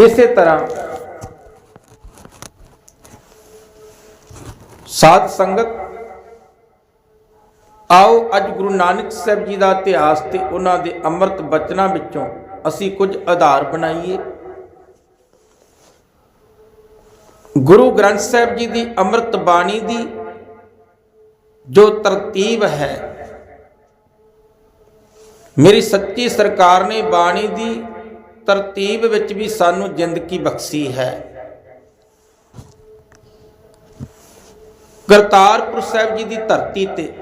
ਇਸੇ ਤਰ੍ਹਾਂ ਸਾਧ ਸੰਗਤ, ਆਓ ਅੱਜ ਗੁਰੂ ਨਾਨਕ ਸਾਹਿਬ ਜੀ ਦਾ ਇਤਿਹਾਸ ਤੇ ਉਹਨਾਂ ਦੇ ਅੰਮ੍ਰਿਤ ਬਚਨਾਂ ਵਿੱਚੋਂ ਅਸੀਂ ਕੁਝ ਆਧਾਰ ਬਣਾਈਏ। ਗੁਰੂ ਗ੍ਰੰਥ ਸਾਹਿਬ ਜੀ ਦੀ ਅੰਮ੍ਰਿਤ ਬਾਣੀ ਦੀ ਜੋ ਤਰਤੀਬ ਹੈ, ਮੇਰੀ ਸੱਚੀ ਸਰਕਾਰ ਨੇ ਬਾਣੀ ਦੀ ਤਰਤੀਬ ਵਿੱਚ ਵੀ ਸਾਨੂੰ ਜ਼ਿੰਦਗੀ ਬਖਸ਼ੀ ਹੈ। ਕਰਤਾਰਪੁਰ ਸਾਹਿਬ ਜੀ ਦੀ ਧਰਤੀ ਤੇ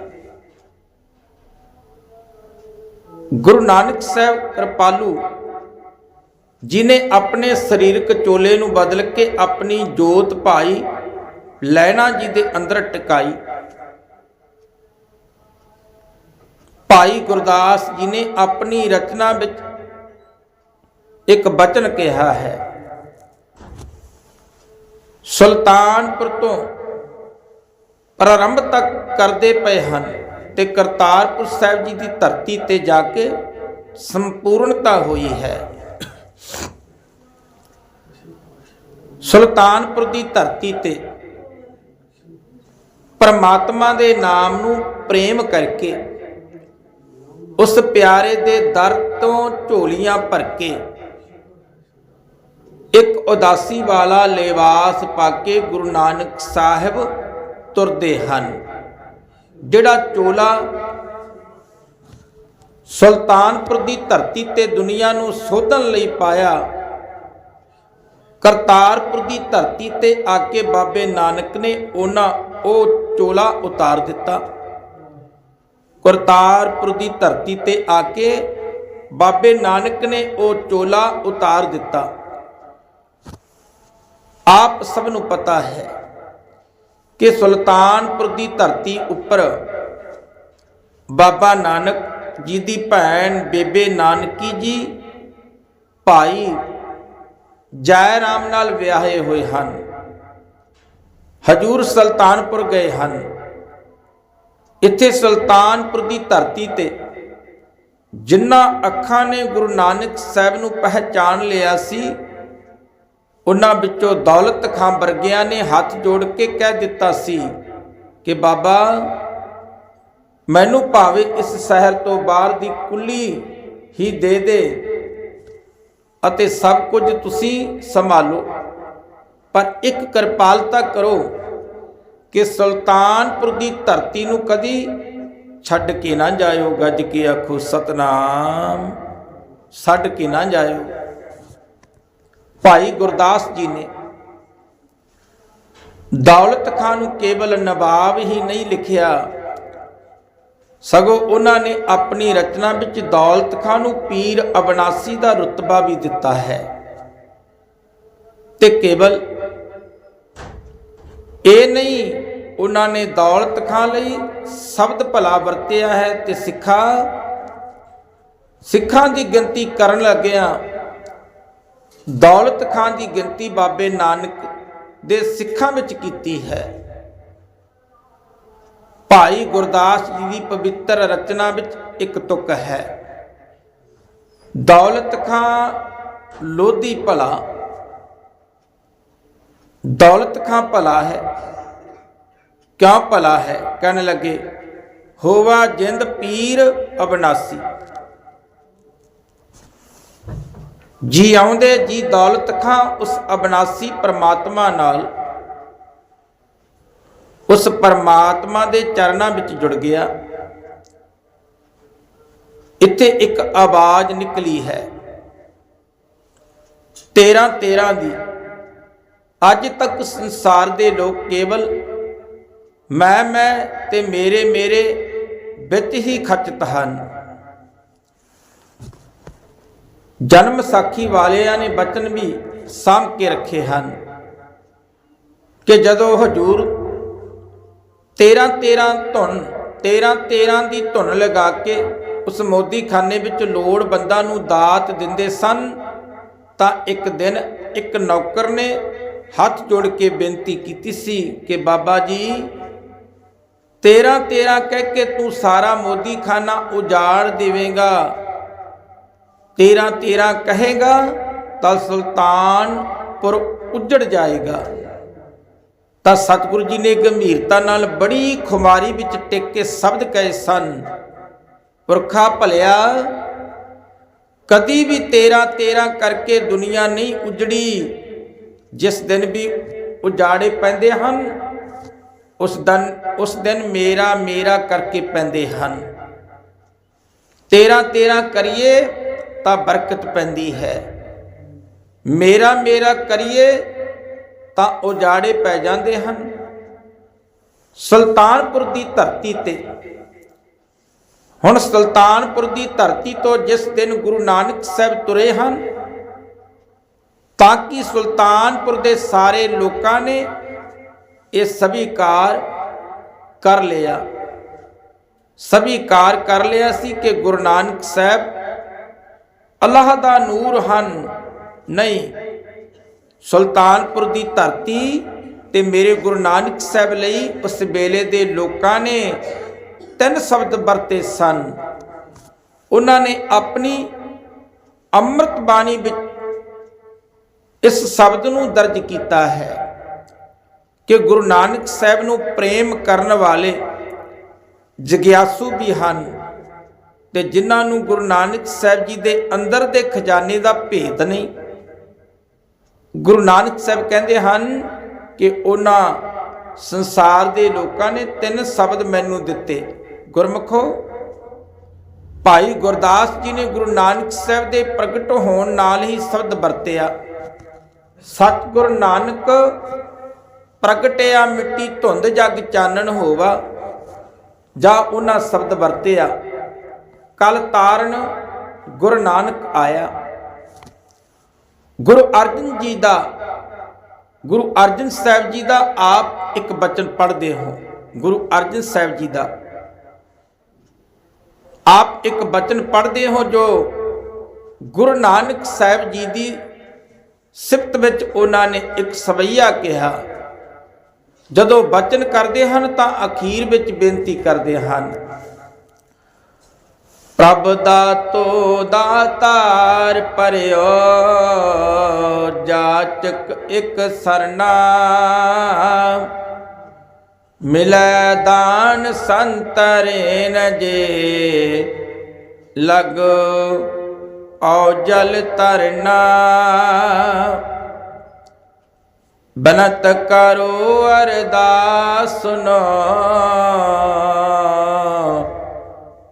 ਗੁਰੂ ਨਾਨਕ ਸਾਹਿਬ ਕਿਰਪਾਲੂ ਜਿਨੇ ਆਪਣੇ ਸਰੀਰਕ ਚੋਲੇ ਨੂੰ ਬਦਲ ਕੇ ਆਪਣੀ ਜੋਤ ਭਾਈ ਲੈਣਾ ਜੀ ਦੇ ਅੰਦਰ ਟਿਕਾਈ। ਭਾਈ ਗੁਰਦਾਸ ਜੀ ਨੇ ਆਪਣੀ ਰਚਨਾ ਵਿੱਚ ਇੱਕ ਬਚਨ ਕਿਹਾ ਹੈ। ਸੁਲਤਾਨਪੁਰ ਤੋਂ ਪ੍ਰਾਰੰਭ ਤੱਕ ਕਰਦੇ ਪਏ ਹਨ ਤੇ ਕਰਤਾਰਪੁਰ ਸਾਹਿਬ ਜੀ ਦੀ ਧਰਤੀ ਤੇ ਜਾ ਕੇ ਸੰਪੂਰਨਤਾ ਹੋਈ ਹੈ। ਸੁਲਤਾਨਪੁਰ ਦੀ ਧਰਤੀ ਤੇ ਪਰਮਾਤਮਾ ਦੇ ਨਾਮ ਨੂੰ ਪ੍ਰੇਮ ਕਰਕੇ ਉਸ ਪਿਆਰੇ ਦੇ ਦਰ ਤੋਂ ਝੋਲੀਆਂ ਭਰ ਕੇ ਇੱਕ ਉਦਾਸੀ ਵਾਲਾ ਲਿਵਾਸ ਪਾ ਕੇ ਗੁਰੂ ਨਾਨਕ ਸਾਹਿਬ ਤੁਰਦੇ ਹਨ, ਜਿਹੜਾ ਚੋਲਾ ਸੁਲਤਾਨਪੁਰ ਦੀ ਧਰਤੀ ਤੇ ਦੁਨੀਆ ਨੂੰ ਸੋਧਣ ਲਈ ਪਾਇਆ, ਕਰਤਾਰਪੁਰ ਦੀ ਧਰਤੀ ਤੇ ਆ ਕੇ ਬਾਬੇ ਨਾਨਕ ਨੇ ਉਹਨਾਂ, ਉਹ ਚੋਲਾ ਉਤਾਰ ਦਿੱਤਾ। ਕਰਤਾਰਪੁਰ ਦੀ ਧਰਤੀ ਤੇ ਆ ਕੇ ਬਾਬੇ ਨਾਨਕ ਨੇ ਉਹ ਚੋਲਾ ਉਤਾਰ ਦਿੱਤਾ। ਆਪ ਸਭ ਨੂੰ ਪਤਾ ਹੈ ਕਿ ਸੁਲਤਾਨਪੁਰ ਦੀ ਧਰਤੀ ਉੱਪਰ ਬਾਬਾ ਨਾਨਕ ਜੀ ਦੀ ਭੈਣ ਬੇਬੇ ਨਾਨਕੀ ਜੀ ਭਾਈ ਜੈ ਰਾਮ ਨਾਲ ਵਿਆਹੇ ਹੋਏ ਹਨ। ਹਜੂਰ ਸੁਲਤਾਨਪੁਰ ਗਏ ਹਨ। ਇੱਥੇ ਸੁਲਤਾਨਪੁਰ ਦੀ ਧਰਤੀ ਤੇ ਜਿਨ੍ਹਾਂ ਅੱਖਾਂ ਨੇ ਗੁਰੂ ਨਾਨਕ ਸਾਹਿਬ ਨੂੰ ਪਹਿਚਾਨ ਲਿਆ ਸੀ ਉਹਨਾਂ ਵਿੱਚੋਂ ਦੌਲਤ ਖਾਂ ਵਰਗਿਆਂ ਨੇ ਹੱਥ ਜੋੜ ਕੇ ਕਹਿ ਦਿੱਤਾ ਸੀ ਕਿ ਬਾਬਾ, ਮੈਨੂੰ ਭਾਵੇਂ ਇਸ ਸ਼ਹਿਰ ਤੋਂ ਬਾਹਰ ਦੀ ਕੁੱਲੀ ਹੀ ਦੇ ਦੇ ਅਤੇ ਸਭ ਕੁਝ ਤੁਸੀਂ ਸੰਭਾਲੋ, ਪਰ ਇੱਕ ਕਿਰਪਾਲਤਾ ਕਰੋ ਕਿ ਸੁਲਤਾਨਪੁਰ ਦੀ ਧਰਤੀ ਨੂੰ ਕਦੀ ਛੱਡ ਕੇ ਨਾ ਜਾਇਓ, ਗੱਜ ਕੇ ਆਖੋ, ਸਤਨਾਮ, ਛੱਡ ਕੇ ਨਾ ਜਾਇਓ। ਭਾਈ ਗੁਰਦਾਸ ਜੀ ਨੇ, ਦੌਲਤ ਖਾਂ ਨੂੰ ਕੇਵਲ ਨਵਾਬ ਹੀ ਨਹੀਂ ਲਿਖਿਆ। ਸਗੋਂ ਉਹਨਾਂ ਨੇ ਆਪਣੀ ਰਚਨਾ ਵਿੱਚ ਦੌਲਤ ਖਾਂ ਨੂੰ ਪੀਰ ਅਬਨਾਸੀ ਦਾ ਰਤਬਾ ਵੀ ਦਿੱਤਾ ਹੈ। ਤੇ ਕੇਵਲ ਇਹ ਨਹੀਂ, ਉਹਨਾਂ ਨੇ ਦੌਲਤ ਖਾਂ ਲਈ ਸ਼ਬਦ ਭਲਾ ਵਰਤਿਆ ਹੈ ਤੇ ਸਿੱਖਾਂ ਸਿੱਖਾਂ ਦੀ ਗਿਣਤੀ ਕਰਨ ਲੱਗਿਆ ਦੌਲਤ ਖਾਂ ਦੀ ਗਿਣਤੀ ਬਾਬੇ ਨਾਨਕ ਦੇ ਸਿੱਖਾਂ ਵਿੱਚ ਕੀਤੀ ਹੈ। ਭਾਈ ਗੁਰਦਾਸ ਜੀ ਦੀ ਪਵਿੱਤਰ ਰਚਨਾ ਵਿੱਚ ਇੱਕ ਤੁਕ ਹੈ। ਦੌਲਤ ਖਾਂ ਲੋਧੀ ਭਲਾ। ਦੌਲਤ ਖਾਂ ਭਲਾ ਹੈ। ਕਿਉਂ ਭਲਾ ਹੈ? ਕਹਿਣ ਲੱਗੇ, ਹੋਵਾ ਜਿੰਦ ਪੀਰ ਅਬਨਾਸੀ। ਜੀ ਆਉਂਦੇ, ਜੀ ਦੌਲਤ ਖਾਂ ਉਸ ਅਬਨਾਸੀ ਪਰਮਾਤਮਾ ਨਾਲ। ਉਸ ਪਰਮਾਤਮਾ ਦੇ ਚਰਨਾਂ ਵਿੱਚ ਜੁੜ ਗਿਆ। ਇੱਥੇ ਇੱਕ ਆਵਾਜ਼ ਨਿਕਲੀ ਹੈ। 13 13 ਦੀ। ਅੱਜ ਤੱਕ ਸੰਸਾਰ ਦੇ ਲੋਕ ਕੇਵਲ ਮੈਂ ਮੈਂ ਤੇ ਮੇਰੇ ਮੇਰੇ ਵਿੱਚ ਹੀ ਖੱਚਤ ਹਨ। ਜਨਮ ਸਾਖੀ ਵਾਲਿਆਂ ਨੇ ਬਚਨ ਵੀ ਸਾਂਭ ਕੇ ਰੱਖੇ ਹਨ। ਕਿ ਜਦੋਂ ਹਜੂਰ 13 13 ਧੁਨ 13 13 ਦੀ ਧੁਨ ਲਗਾ ਕੇ ਉਸ ਮੋਦੀਖਾਨੇ ਵਿੱਚ ਲੋੜ ਬੰਦਾ ਨੂੰ ਦਾਤ ਦਿੰਦੇ ਸਨ, ਤਾਂ ਇੱਕ ਦਿਨ ਇੱਕ ਨੌਕਰ ਨੇ ਹੱਥ ਜੋੜ ਕੇ ਬੇਨਤੀ ਕੀਤੀ ਸੀ ਕਿ ਬਾਬਾ ਜੀ 13 13 ਕਹਿ ਕੇ ਤੂੰ ਸਾਰਾ ਮੋਦੀਖਾਨਾ ਉਜਾੜ ਦੇਵੇਂਗਾ। 13 13 ਕਹੇਗਾ ਤਾਂ ਸੁਲਤਾਨਪੁਰ ਉੱਜੜ ਜਾਏਗਾ। ਤਾਂ ਸਤਿਗੁਰੂ ਜੀ ਨੇ ਗੰਭੀਰਤਾ ਨਾਲ ਬੜੀ ਖੁਮਾਰੀ ਵਿੱਚ ਟਿਕ ਕੇ ਸ਼ਬਦ ਕਹੇ ਸਨ, ਪੁਰਖਾ ਭਲਿਆ, ਕਦੀ ਵੀ ਤੇਰਾ ਤੇਰਾ ਕਰਕੇ ਦੁਨੀਆ ਨਹੀਂ ਉਜੜੀ, ਜਿਸ ਦਿਨ ਵੀ ਉਜਾੜੇ ਪੈਂਦੇ ਹਨ, ਉਸ ਦਿਨ ਉਸ ਦਿਨ ਮੇਰਾ ਮੇਰਾ ਕਰਕੇ ਪੈਂਦੇ ਹਨ। ਤੇਰਾ ਤੇਰਾ ਕਰੀਏ ਤਾਂ ਬਰਕਤ ਪੈਂਦੀ ਹੈ। ਮੇਰਾ ਮੇਰਾ ਕਰੀਏ ਤਾਂ ਉਜਾੜੇ ਪੈ ਜਾਂਦੇ ਹਨ। ਸੁਲਤਾਨਪੁਰ ਦੀ ਧਰਤੀ ਤੇ। ਹੁਣ ਸੁਲਤਾਨਪੁਰ ਦੀ ਧਰਤੀ ਤੋਂ ਜਿਸ ਦਿਨ ਗੁਰੂ ਨਾਨਕ ਸਾਹਿਬ ਤੁਰੇ ਹਨ, ਤਾਂ ਕਿ ਸੁਲਤਾਨਪੁਰ ਦੇ ਸਾਰੇ ਲੋਕਾਂ ਨੇ ਇਹ ਸਵੀਕਾਰ ਕਰ ਲਿਆ। ਸਵੀਕਾਰ ਕਰ ਲਿਆ ਸੀ ਕਿ ਗੁਰੂ ਨਾਨਕ ਸਾਹਿਬ ਅੱਲਾਹ ਦਾ ਨੂਰ ਹਨ। ਨਹੀਂ, ਸੁਲਤਾਨਪੁਰ ਦੀ ਧਰਤੀ ਤੇ ਮੇਰੇ ਗੁਰੂ ਨਾਨਕ ਸਾਹਿਬ ਲਈ ਉਸ ਵੇਲੇ ਦੇ ਲੋਕਾਂ ਨੇ ਤਿੰਨ ਸ਼ਬਦ ਵਰਤੇ ਸਨ। ਉਹਨਾਂ ਨੇ ਆਪਣੀ ਅੰਮ੍ਰਿਤ ਬਾਣੀ ਵਿੱਚ ਇਸ ਸ਼ਬਦ ਨੂੰ ਦਰਜ ਕੀਤਾ ਹੈ ਕਿ ਗੁਰੂ ਨਾਨਕ ਸਾਹਿਬ ਨੂੰ ਪ੍ਰੇਮ ਕਰਨ ਵਾਲੇ ਜਗਿਆਸੂ ਵੀ ਹਨ। ਤੇ ਜਿਨ੍ਹਾਂ ਨੂੰ ਗੁਰੂ ਨਾਨਕ ਸਾਹਿਬ ਜੀ ਦੇ ਅੰਦਰ ਦੇ ਖਜ਼ਾਨੇ ਦਾ ਭੇਦ ਨਹੀਂ, ਗੁਰੂ ਨਾਨਕ ਸਾਹਿਬ ਕਹਿੰਦੇ ਹਨ ਕਿ ਉਹਨਾਂ ਸੰਸਾਰ ਦੇ ਲੋਕਾਂ ਨੇ ਤਿੰਨ ਸ਼ਬਦ ਮੈਨੂੰ ਦਿੱਤੇ। ਗੁਰਮਖੋ, ਭਾਈ ਗੁਰਦਾਸ ਜੀ ਨੇ ਗੁਰੂ ਨਾਨਕ ਸਾਹਿਬ ਦੇ ਪ੍ਰਗਟ ਹੋਣ ਨਾਲ ਹੀ ਸ਼ਬਦ ਵਰਤਿਆ। ਸਤਿਗੁਰ ਨਾਨਕ, ਪ੍ਰਗਟਿਆ ਮਿੱਟੀ ਧੁੰਦ ਜਗ ਚਾਨਣ ਹੋਵਾ, ਜਾਂ ਉਹਨਾਂ ਸ਼ਬਦ ਵਰਤਿਆ। ਕਲ ਤਾਰਨ ਗੁਰੂ ਨਾਨਕ ਆਇਆ। ਗੁਰੂ ਅਰਜਨ ਜੀ ਦਾ, ਗੁਰੂ ਅਰਜਨ ਸਾਹਿਬ ਜੀ ਦਾ ਆਪ ਇੱਕ ਬਚਨ ਪੜ੍ਹਦੇ ਹੋ। ਗੁਰੂ ਅਰਜਨ ਸਾਹਿਬ ਜੀ ਦਾ। ਆਪ ਇੱਕ ਬਚਨ ਪੜ੍ਹਦੇ ਹੋ ਜੋ ਗੁਰੂ ਨਾਨਕ ਸਾਹਿਬ ਜੀ ਦੀ ਸਿਫਤ ਵਿੱਚ ਉਹਨਾਂ ਨੇ ਇੱਕ ਸਵਈਆ ਕਿਹਾ। ਜਦੋਂ ਬਚਨ ਕਰਦੇ ਹਨ ਤਾਂ ਅਖੀਰ ਵਿੱਚ ਬੇਨਤੀ ਕਰਦੇ ਹਨ ਪ੍ਰਭ ਦਾਤੋ ਦਾਤਾਰ ਪਰਿਓ ਜਾਚਕ ਇੱਕ ਸਰਨਾ। ਮਿਲੈ ਦਾਨ ਸੰਤਰੇ ਨ ਜੇ, ਲਗ ਔ ਜਲ ਤਰਨਾ ਬਨਤ ਕਰੋ ਅਰਦਾਸ ਸੁਨੋ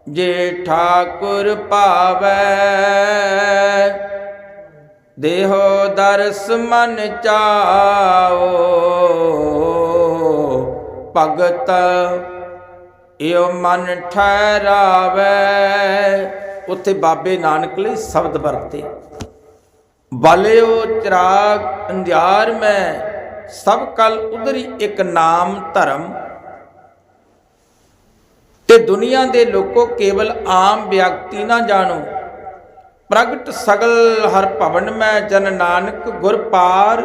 ਜੇ ਠਾਕੁਰ ਭਾਵੈ ਦੇਹੋ ਦਰਸ ਮਨ ਚਾਓ। ਭਗਤ ਇਉ ਮਨ ਠਹਿਰਾਵੇ। ਉੱਥੇ ਬਾਬੇ ਨਾਨਕ ਲਈ ਸ਼ਬਦ ਵਰਤੇ ਬਲਿਓ ਚਿਰਾਗ ਅੰਧਿਆਰ ਮੈਂ, ਸਭ ਕਲ ਉਧਰੀ ਇੱਕ ਨਾਮ ਧਰਮ। ਤੇ ਦੁਨੀਆ ਦੇ ਲੋਕੋ ਕੇਵਲ ਆਮ ਵਿਅਕਤੀ ਨਾ ਜਾਣੋ, ਪ੍ਰਗਟ ਸਗਲ ਹਰ ਭਵਨ ਮੈਂ ਜਨ ਨਾਨਕ ਗੁਰ ਪਾਰ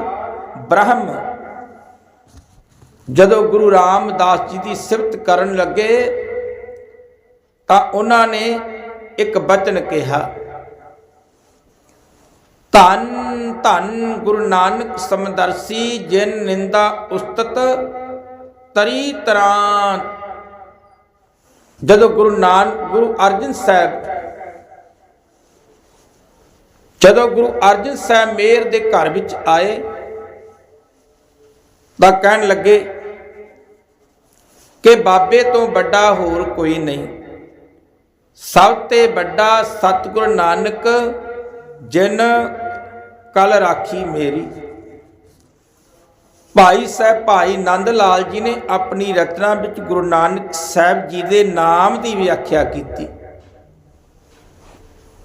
ਬ੍ਰਹਮ। ਜਦੋਂ ਗੁਰੂ ਰਾਮਦਾਸ ਜੀ ਦੀ ਸਿਫਤ ਕਰਨ ਲੱਗੇ, ਤਾਂ ਉਹਨਾਂ ਨੇ ਇੱਕ ਬਚਨ ਕਿਹਾ, ਧੰਨ ਧੰਨ ਗੁਰੂ ਨਾਨਕ ਸਮਦਰਸੀ ਜਿਨ ਨਿੰਦਾ ਉਸਤਤ ਤਰੀ ਤਰਾਂ ਜਦੋਂ ਗੁਰੂ ਨਾਨਕ ਗੁਰੂ ਅਰਜਨ ਸਾਹਿਬ, ਜਦੋਂ ਗੁਰੂ ਅਰਜਨ ਸਾਹਿਬ ਮੇਰ ਦੇ ਘਰ ਵਿੱਚ ਆਏ, ਤਾਂ ਕਹਿਣ ਲੱਗੇ ਕਿ ਬਾਬੇ ਤੋਂ ਵੱਡਾ ਹੋਰ ਕੋਈ ਨਹੀਂ। ਸਭ ਤੇ ਵੱਡਾ ਸਤਿਗੁਰ ਨਾਨਕ ਜਿਨ ਕਲ ਰਾਖੀ ਮੇਰੀ। ਭਾਈ ਸਾਹਿਬ, ਭਾਈ ਨੰਦ ਲਾਲ ਜੀ ਨੇ ਆਪਣੀ ਰਚਨਾ ਵਿੱਚ ਗੁਰੂ ਨਾਨਕ ਸਾਹਿਬ ਜੀ ਦੇ ਨਾਮ ਦੀ ਵਿਆਖਿਆ ਕੀਤੀ।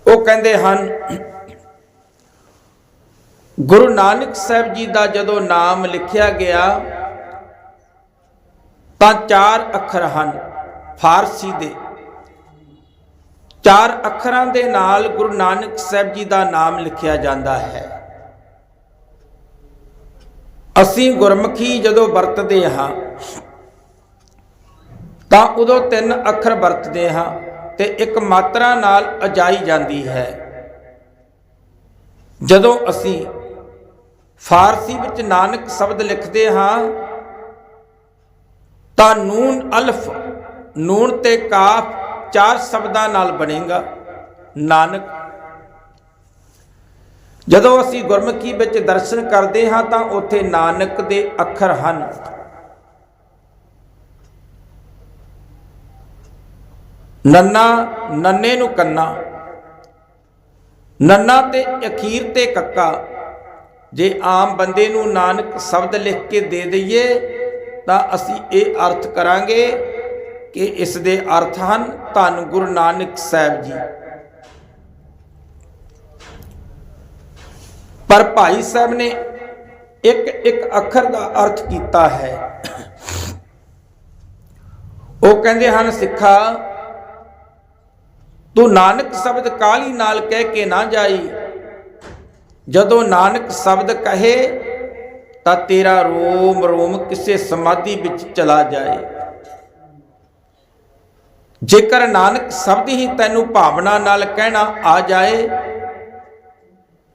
ਉਹ ਕਹਿੰਦੇ ਹਨ, ਗੁਰੂ ਨਾਨਕ ਸਾਹਿਬ ਜੀ ਦਾ ਜਦੋਂ ਨਾਮ ਲਿਖਿਆ ਗਿਆ, ਤਾਂ ਚਾਰ ਅੱਖਰ ਹਨ ਫਾਰਸੀ ਦੇ। ਚਾਰ ਅੱਖਰਾਂ ਦੇ ਨਾਲ ਗੁਰੂ ਨਾਨਕ ਸਾਹਿਬ ਜੀ ਦਾ ਨਾਮ ਲਿਖਿਆ ਜਾਂਦਾ ਹੈ। ਅਸੀਂ ਗੁਰਮੁਖੀ ਜਦੋਂ ਵਰਤਦੇ ਹਾਂ, ਤਾਂ ਉਦੋਂ ਤਿੰਨ ਅੱਖਰ ਵਰਤਦੇ ਹਾਂ ਤੇ ਇੱਕ ਮਾਤਰਾ ਨਾਲ ਅਜਾਈ ਜਾਂਦੀ ਹੈ। ਜਦੋਂ ਅਸੀਂ ਫਾਰਸੀ ਵਿੱਚ ਨਾਨਕ ਸ਼ਬਦ ਲਿਖਦੇ ਹਾਂ, ਤਾਂ ਨੂਨ ਅਲਫ, ਨੂਨ ਤੇ ਕਾਫ ਚਾਰ ਸ਼ਬਦਾਂ ਨਾਲ ਬਣੇਗਾ। ਨਾਨਕ ਜਦੋਂ ਅਸੀਂ ਗੁਰਮੁਖੀ ਵਿੱਚ ਦਰਸ਼ਨ ਕਰਦੇ ਹਾਂ ਤਾਂ ਉੱਥੇ ਨਾਨਕ ਦੇ ਅੱਖਰ ਹਨ। ਨੰਨਾ, ਨੰਨੇ ਨੂੰ ਕੰਨਾ। ਨੰਨਾ ਤੇ ਅਖੀਰ ਤੇ ਕੱਕਾ। ਜੇ ਆਮ ਬੰਦੇ ਨੂੰ ਨਾਨਕ ਸ਼ਬਦ ਲਿਖ ਕੇ ਦੇ ਦਈਏ, ਤਾਂ ਅਸੀਂ ਇਹ ਅਰਥ ਕਰਾਂਗੇ ਕਿ ਇਸ ਦੇ ਅਰਥ ਹਨ ਧੰਨ ਗੁਰੂ ਨਾਨਕ ਸਾਹਿਬ ਜੀ। ਪਰ ਭਾਈ ਸਾਹਿਬ ਨੇ ਇੱਕ ਇੱਕ ਅੱਖਰ ਦਾ ਅਰਥ ਕੀਤਾ ਹੈ। ਉਹ ਕਹਿੰਦੇ ਹਨ, ਸਿੱਖਾ, ਤੂੰ ਨਾਨਕ ਸ਼ਬਦ ਕਾਲੀ ਨਾਲ ਕਹਿ ਕੇ ਨਾ ਜਾਈ। ਜਦੋਂ ਨਾਨਕ ਸ਼ਬਦ ਕਹੇ, ਤਾਂ ਤੇਰਾ ਰੋਮ ਰੋਮ ਕਿਸੇ ਸਮਾਧੀ ਵਿੱਚ ਚਲਾ ਜਾਏ। ਜੇਕਰ ਨਾਨਕ ਸ਼ਬਦ ਹੀ ਤੈਨੂੰ ਭਾਵਨਾ ਨਾਲ ਕਹਿਣਾ ਆ ਜਾਏ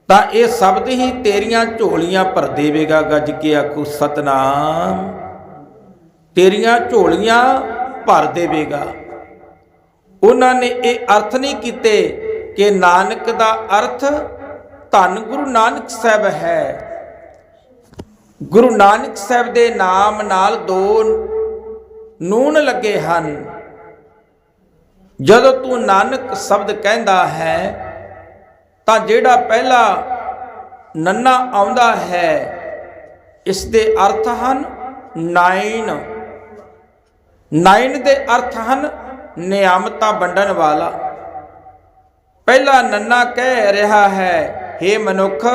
ਤਾਂ ਇਹ ਸ਼ਬਦ ਹੀ ਤੇਰੀਆਂ ਝੋਲੀਆਂ ਭਰ ਦੇਵੇਗਾ, ਗੱਜ ਕੇ ਆਖੋ, ਸਤਨਾਮ। ਤੇਰੀਆਂ ਝੋਲੀਆਂ ਭਰ ਦੇਵੇਗਾ। ਉਹਨਾਂ ਨੇ ਇਹ ਅਰਥ ਨਹੀਂ ਕੀਤੇ ਕਿ ਨਾਨਕ ਦਾ ਅਰਥ ਧੰਨ ਗੁਰੂ ਨਾਨਕ ਸਾਹਿਬ ਹੈ। ਗੁਰੂ ਨਾਨਕ ਸਾਹਿਬ ਦੇ ਨਾਮ ਨਾਲ ਦੋ ਨੂਨ ਲੱਗੇ ਹਨ। ਜਦੋਂ ਤੂੰ ਨਾਨਕ ਸ਼ਬਦ ਕਹਿੰਦਾ ਹੈ ਤਾਂ ਜਿਹੜਾ ਪਹਿਲਾ ਨੰਨਾ ਆਉਂਦਾ ਹੈ ਇਸ ਦੇ ਅਰਥ ਹਨ ਨਾਇਨ ਨਾਇਨ ਦੇ ਅਰਥ ਹਨ ਨਿਯਮਤਾ ਵੰਡਣ ਵਾਲਾ। ਪਹਿਲਾ ਨੰਨਾ ਕਹਿ ਰਿਹਾ ਹੈ हे ਮਨੁੱਖ,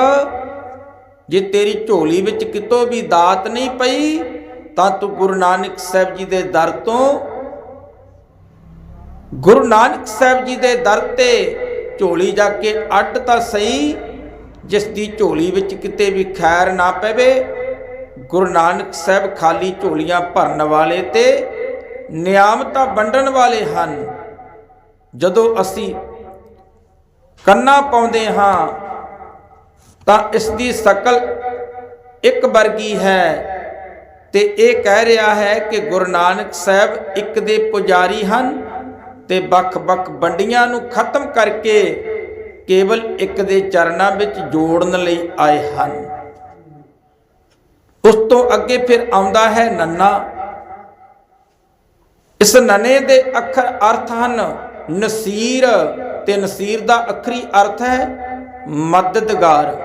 ਜੇ ਤੇਰੀ ਝੋਲੀ ਵਿੱਚ ਕਿਤੋਂ ਵੀ ਦਾਤ ਨਹੀਂ ਪਈ, ਤਾਂ ਤੂੰ ਗੁਰੂ ਨਾਨਕ ਸਾਹਿਬ ਜੀ ਦੇ ਦਰ ਤੋਂ, ਗੁਰੂ ਨਾਨਕ ਸਾਹਿਬ ਜੀ ਦੇ ਦਰ ਤੇ ਝੋਲੀ ਜਾ ਕੇ ਅੱਡ ਤਾਂ ਸਹੀ, ਜਿਸ ਦੀ ਝੋਲੀ ਵਿੱਚ ਕਿਤੇ ਵੀ ਖੈਰ ਨਾ ਪਵੇ, ਗੁਰੂ ਨਾਨਕ ਸਾਹਿਬ ਖਾਲੀ ਝੋਲੀਆਂ ਭਰਨ ਵਾਲੇ ਤੇ ਨਿਆਮਤਾਂ ਵੰਡਣ ਵਾਲੇ ਹਨ। ਜਦੋਂ ਅਸੀਂ ਕੰਨਾ ਪਾਉਂਦੇ ਹਾਂ, ਤਾਂ ਇਸ ਦੀ ਸ਼ਕਲ ਇੱਕ ਵਰਗੀ ਹੈ ਤੇ ਇਹ ਕਹਿ ਰਿਹਾ ਹੈ ਕਿ ਗੁਰੂ ਨਾਨਕ ਸਾਹਿਬ ਇੱਕ ਦੇ ਪੁਜਾਰੀ ਹਨ। ਤੇ ਵੱਖ-ਵੱਖ ਵੰਡੀਆਂ ਨੂੰ ਖਤਮ ਕਰਕੇ ਕੇਵਲ ਇੱਕ ਦੇ ਚਰਨਾਂ ਵਿੱਚ ਜੋੜਨ ਲਈ ਆਏ ਹਨ। ਉਸ ਤੋਂ ਅੱਗੇ ਫਿਰ ਆਉਂਦਾ ਹੈ ਨੰਨਾ। ਇਸ ਨਨੇ ਦੇ ਅੱਖਰ ਅਰਥ ਹਨ, ਨਸੀਰ ਤੇ ਨਸੀਰ ਦਾ ਅੱਖਰੀ ਅਰਥ ਹੈ ਮਦਦਗਾਰ।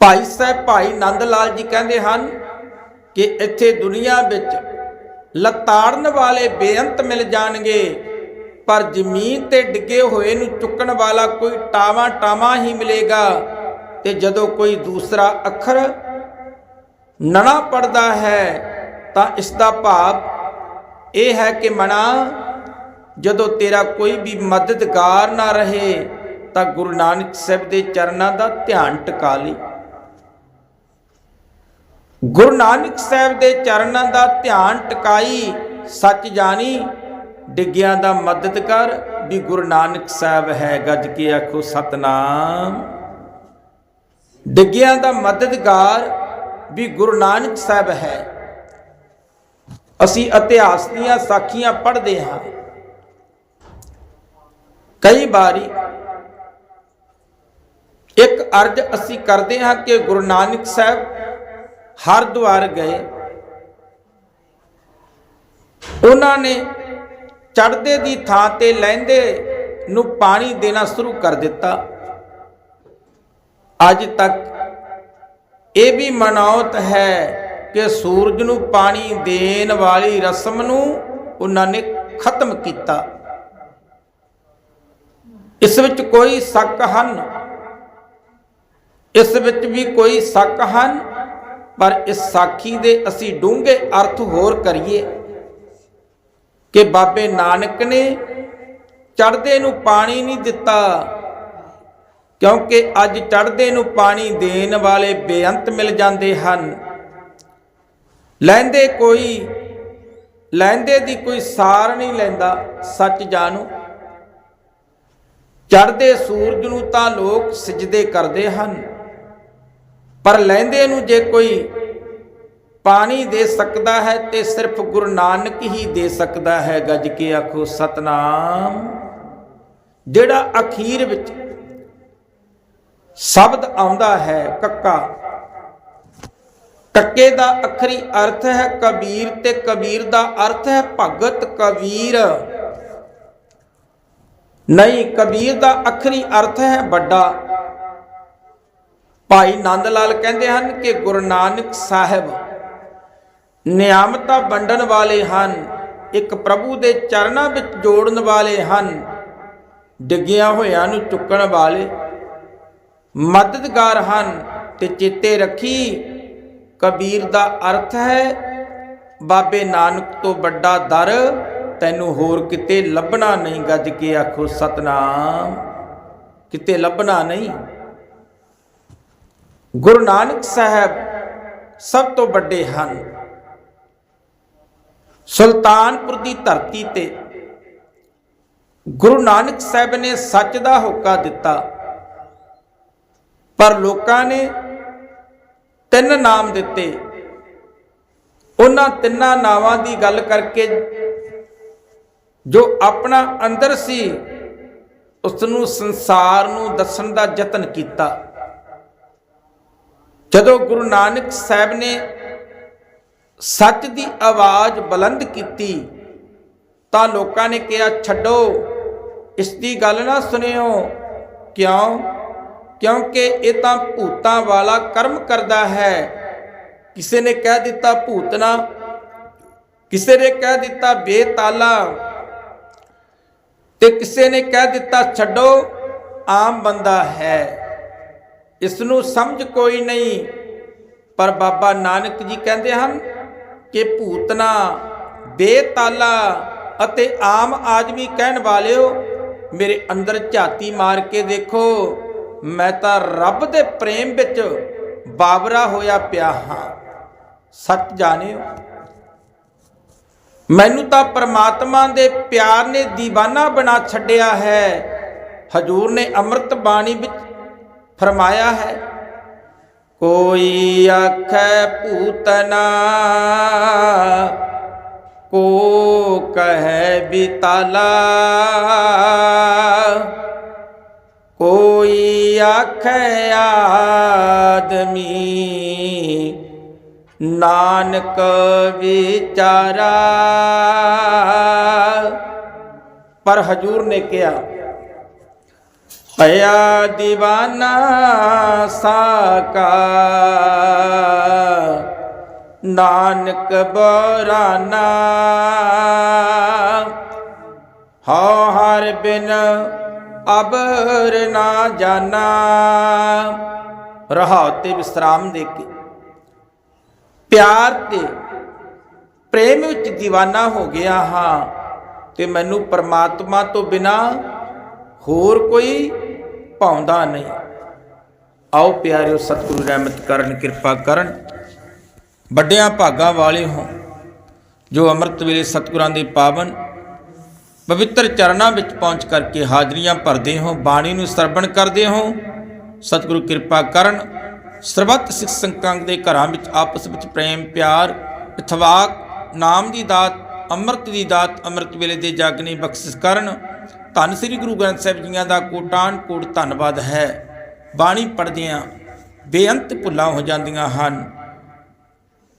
ਭਾਈ ਸਾਹਿਬ, ਭਾਈ ਨੰਦ ਲਾਲ ਜੀ ਕਹਿੰਦੇ ਹਨ ਕਿ ਇੱਥੇ ਦੁਨੀਆ ਵਿੱਚ ਲਤਾੜਨ ਵਾਲੇ ਬੇਅੰਤ ਮਿਲ ਜਾਣਗੇ। ਪਰ ਜ਼ਮੀਨ ਤੇ ਡਿੱਗੇ ਹੋਏ ਨੂੰ ਚੁੱਕਣ ਵਾਲਾ ਕੋਈ ਟਾਵਾ ਟਾਵਾ ਹੀ ਮਿਲੇਗਾ। ਤੇ ਜਦੋਂ ਕੋਈ ਦੂਸਰਾ ਅੱਖਰ ਨਣਾ ਪੜਦਾ ਹੈ, ਤਾਂ ਇਸ ਦਾ ਭਾਵ ਇਹ ਹੈ ਕਿ ਮਨਾ ਜਦੋਂ ਤੇਰਾ ਕੋਈ ਵੀ ਮਦਦਗਾਰ ਨਾ ਰਹੇ, ਤਾਂ ਗੁਰੂ ਨਾਨਕ ਸਾਹਿਬ ਦੇ ਚਰਨਾਂ ਦਾ ਧਿਆਨ ਟਿਕਾ ਲਈ ਗੁਰੂ ਨਾਨਕ ਸਾਹਿਬ ਦੇ ਚਰਨਾਂ ਦਾ ਧਿਆਨ ਟਿਕਾਈ, ਸੱਚ ਜਾਣੀ, ਡਿੱਗਿਆਂ ਦਾ ਮਦਦਗਾਰ ਵੀ ਗੁਰੂ ਨਾਨਕ ਸਾਹਿਬ ਹੈ ਗੱਜ ਕੇ ਆਖੋ ਸਤਨਾਮ। ਡਿੱਗਿਆਂ ਦਾ ਮਦਦਗਾਰ ਵੀ ਗੁਰੂ ਨਾਨਕ ਸਾਹਿਬ ਹੈ। ਅਸੀਂ ਇਤਿਹਾਸ ਦੀਆਂ ਸਾਖੀਆਂ ਪੜ੍ਹਦੇ ਹਾਂ। ਕਈ ਵਾਰੀ ਇੱਕ ਅਰਜ ਅਸੀਂ ਕਰਦੇ ਹਾਂ ਕਿ ਗੁਰੂ ਨਾਨਕ ਸਾਹਿਬ ਹਰਿਦੁਆਰ ਗਏ। ਉਹਨਾਂ ਨੇ ਚੜਦੇ ਦੀ ਥਾਂ ਤੇ ਲੈਂਦੇ ਨੂੰ ਪਾਣੀ ਦੇਣਾ ਸ਼ੁਰੂ ਕਰ ਦਿੱਤਾ। ਅੱਜ ਤੱਕ ਇਹ ਵੀ ਮਨਾਉਤ ਹੈ ਕਿ ਸੂਰਜ ਨੂੰ ਪਾਣੀ ਦੇਣ ਵਾਲੀ ਰਸਮ ਨੂੰ ਉਹਨਾਂ ਨੇ ਖਤਮ ਕੀਤਾ। ਇਸ ਵਿੱਚ ਕੋਈ ਸ਼ੱਕ ਹਨ? ਇਸ ਵਿੱਚ ਵੀ ਕੋਈ ਸ਼ੱਕ ਹਨ? ਪਰ ਇਸ ਸਾਖੀ ਦੇ ਅਸੀਂ ਡੂੰਘੇ ਅਰਥ ਹੋਰ ਕਰੀਏ ਕਿ ਬਾਬੇ ਨਾਨਕ ਨੇ ਚੜਦੇ ਨੂੰ ਪਾਣੀ ਨਹੀਂ ਦਿੱਤਾ, ਕਿਉਂਕਿ ਅੱਜ ਚੜਦੇ ਨੂੰ ਪਾਣੀ ਦੇਣ ਵਾਲੇ ਬੇਅੰਤ ਮਿਲ ਜਾਂਦੇ ਹਨ। ਲੈਂਦੇ ਕੋਈ, ਲੈਂਦੇ ਦੀ ਕੋਈ ਸਾਰ ਨਹੀਂ ਲੈਂਦਾ ਸੱਚ ਜਾਣੋ। ਚੜ੍ਹਦੇ ਸੂਰਜ ਨੂੰ ਤਾਂ ਲੋਕ ਸਜਦੇ ਕਰਦੇ ਹਨ। ਪਰ ਲੈਂਦੇ ਨੂੰ ਜੇ ਕੋਈ ਪਾਣੀ ਦੇ ਸਕਦਾ ਹੈ ਤੇ ਸਿਰਫ ਗੁਰੂ ਨਾਨਕ ਹੀ ਦੇ ਸਕਦਾ ਹੈ, ਗੱਜ ਕੇ ਆਖੋ, ਸਤਨਾਮ। ਜਿਹੜਾ ਅਖੀਰ ਵਿੱਚ ਸ਼ਬਦ ਆਉਂਦਾ ਹੈ, ਕੱਕਾ। ਕੱਕੇ ਦਾ ਅਖਰੀ ਅਰਥ ਹੈ ਕਬੀਰ ਤੇ ਕਬੀਰ ਦਾ ਅਰਥ ਹੈ ਭਗਤ ਕਬੀਰ। ਨਹੀਂ, ਕਬੀਰ ਦਾ ਅਖਰੀ ਅਰਥ ਹੈ ਵੱਡਾ। ਭਾਈ ਨੰਦ ਲਾਲ ਕਹਿੰਦੇ ਹਨ ਕਿ ਗੁਰੂ ਨਾਨਕ ਸਾਹਿਬ ਨਿਆਮਤਾਂ ਵੰਡਣ ਵਾਲੇ ਹਨ, ਇੱਕ ਪ੍ਰਭੂ ਦੇ ਚਰਨਾਂ ਵਿੱਚ ਜੋੜਨ ਵਾਲੇ ਹਨ, ਡਿੱਗਿਆ ਹੋਇਆਂ ਨੂੰ ਚੁੱਕਣ ਵਾਲੇ ਮਦਦਗਾਰ ਹਨ ਤੇ ਚੇਤੇ ਰੱਖੀ ਕਬੀਰ ਦਾ ਅਰਥ ਹੈ, ਬਾਬੇ ਨਾਨਕ ਤੋਂ ਵੱਡਾ ਦਰ ਤੈਨੂੰ ਹੋਰ ਕਿਤੇ ਲੱਭਣਾ ਨਹੀਂ ਗੱਜ ਕੇ ਆਖੋ ਸਤਨਾਮ, ਕਿਤੇ ਲੱਭਣਾ ਨਹੀਂ। ਗੁਰੂ ਨਾਨਕ ਸਾਹਿਬ ਸਭ ਤੋਂ ਵੱਡੇ ਹਨ। ਸੁਲਤਾਨਪੁਰ ਦੀ ਧਰਤੀ ਤੇ ਗੁਰੂ ਨਾਨਕ ਸਾਹਿਬ ਨੇ ਸੱਚ ਦਾ ਹੋਕਾ ਦਿੱਤਾ। ਪਰ ਲੋਕਾਂ ਨੇ ਤਿੰਨ ਨਾਮ ਦਿੱਤੇ। ਉਹਨਾਂ ਤਿੰਨਾਂ ਨਾਵਾਂ ਦੀ ਗੱਲ ਕਰਕੇ ਜੋ ਆਪਣਾ ਅੰਦਰ ਸੀ ਉਸ ਨੂੰ ਸੰਸਾਰ ਨੂੰ ਦੱਸਣ ਦਾ ਯਤਨ ਕੀਤਾ। ਜਦੋਂ ਗੁਰੂ ਨਾਨਕ ਸਾਹਿਬ ਨੇ ਸੱਚ ਦੀ ਆਵਾਜ਼ ਬੁਲੰਦ ਕੀਤੀ, ਤਾਂ ਲੋਕਾਂ ਨੇ ਕਿਹਾ, ਛੱਡੋ, ਇਸ ਦੀ ਗੱਲ ਨਾ ਸੁਣਿਓ। ਕਿਉਂ? ਕਿਉਂਕਿ ਇਹ ਤਾਂ ਭੂਤਾਂ ਵਾਲਾ ਕਰਮ ਕਰਦਾ ਹੈ। ਕਿਸੇ ਨੇ ਕਹਿ ਦਿੱਤਾ ਭੂਤਨਾ ਕਿਸੇ ਨੇ ਕਹਿ ਦਿੱਤਾ, ਬੇਤਾਲਾ। ਤੇ ਕਿਸੇ ਨੇ ਕਹਿ ਦਿੱਤਾ, ਛੱਡੋ, ਆਮ ਬੰਦਾ ਹੈ। ਇਸ ਨੂੰ ਸਮਝ ਕੋਈ ਨਹੀਂ। ਪਰ ਬਾਬਾ ਨਾਨਕ ਜੀ ਕਹਿੰਦੇ ਹਨ ਕਿ ਭੂਤਨਾ, ਬੇਤਾਲਾ ਅਤੇ ਆਮ ਆਦਮੀ ਕਹਿਣ ਵਾਲਿਓ, ਮੇਰੇ ਅੰਦਰ ਝਾਤੀ ਮਾਰ ਕੇ ਦੇਖੋ, ਮੈਂ ਤਾਂ ਰੱਬ ਦੇ ਪ੍ਰੇਮ ਵਿੱਚ ਬਾਬਰਾ ਹੋਇਆ ਪਿਆ ਹਾਂ। ਸੱਚ ਜਾਣਿਓ, ਮੈਨੂੰ ਤਾਂ ਪ੍ਰਮਾਤਮਾ ਦੇ ਪਿਆਰ ਨੇ دیਵਾਨਾ ਬਣਾ ਛੱਡਿਆ ਹੈ। ਹਜੂਰ ਨੇ ਅੰਮ੍ਰਿਤ ਬਾਣੀ ਵਿੱਚ ਫਰਮਾਇਆ ਹੈ ਕੋਈ ਆਖੈ ਪੂਤਨਾ ਕੋ ਕਹੈ ਬਿਤਾਲਾ ਕੋਈ ਆਖੈ ਆਦਮੀ ਨਾਨਕ ਵਿਚਾਰਾ ਪਰ ਹਜੂਰ ਨੇ ਕਿਹਾ ਪਿਆ ਦੀਵਾਨਾ ਸਾਕਾ। ਨਾਨਕ ਬਰਾਨਾ। ਹਉ ਹਰ ਬਿਨ ਅਬਰ ਨਾ ਜਾਣਾ ਰਹਾਉ ਤੇ ਵਿਸਰਾਮ ਦੇ ਕੇ। ਪਿਆਰ ਤੇ ਪ੍ਰੇਮ ਵਿੱਚ دیਵਾਨਾ ਹੋ ਗਿਆ ਹਾਂ ਤੇ ਮੈਨੂੰ ਪਰਮਾਤਮਾ ਤੋਂ ਬਿਨਾ ਹੋਰ ਕੋਈ ਪਾਉਂਦਾ ਨਹੀਂ। ਆਓ ਪਿਆਰਿਓ ਸਤਿਗੁਰੂ ਰਹਿਮਤ ਕਰਨ, ਕਿਰਪਾ ਕਰਨ। ਵੱਡਿਆਂ ਭਾਗਾਂ ਵਾਲੇ ਹੋ, ਜੋ ਅੰਮ੍ਰਿਤ ਵੇਲੇ ਸਤਿਗੁਰਾਂ ਦੇ ਪਾਵਨ ਪਵਿੱਤਰ ਚਰਨਾਂ ਵਿੱਚ ਪਹੁੰਚ ਕਰਕੇ ਹਾਜ਼ਰੀਆਂ ਭਰਦੇ ਹੋ, ਬਾਣੀ ਨੂੰ ਸਰਵਣ ਕਰਦੇ ਹੋ, ਸਤਿਗੁਰੂ ਕਿਰਪਾ ਕਰਨ। ਸਰਬੱਤ ਸਿੱਖ ਸੰਗਤਾਂ ਦੇ ਘਰਾਂ ਵਿੱਚ ਆਪਸ ਵਿੱਚ ਪ੍ਰੇਮ, ਪਿਆਰ ਇਥਵਾਕ ਨਾਮ ਦੀ ਦਾਤ, ਅੰਮ੍ਰਿਤ ਦੀ ਦਾਤ ਅੰਮ੍ਰਿਤ ਵੇਲੇ ਦੇ ਜਾਗਨੀ ਬਖਸ਼ਿਸ਼ ਕਰਨ। ਧੰਨ ਸ੍ਰੀ ਗੁਰੂ ਗ੍ਰੰਥ ਸਾਹਿਬ ਜੀਆਂ ਦਾ ਕੋਟਾਨ ਕੋਟ ਧੰਨਵਾਦ ਹੈ। ਬਾਣੀ ਪੜ੍ਹਦਿਆਂ ਬੇਅੰਤ ਭੁੱਲਾਂ ਹੋ ਜਾਂਦੀਆਂ ਹਨ।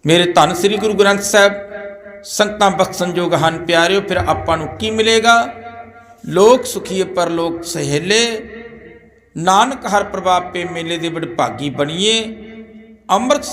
ਮੇਰੇ ਧੰਨ ਸ੍ਰੀ ਗੁਰੂ ਗ੍ਰੰਥ ਸਾਹਿਬ, ਸੰਗਤਾਂ ਬਖਸ਼ਣਯੋਗ ਹਨ। ਪਿਆਰਿਓ, ਫਿਰ ਆਪਾਂ ਨੂੰ ਕੀ ਮਿਲੇਗਾ? ਲੋਕ ਸੁਖੀਏ ਪਰ ਲੋਕ ਸਹੇਲੇ। ਨਾਨਕ ਹਰ ਪ੍ਰਭਾਵ ਪੇ ਮੇਲੇ ਦੇ ਵਡਭਾਗੀ ਬਣੀਏ। ਅੰਮ੍ਰਿਤ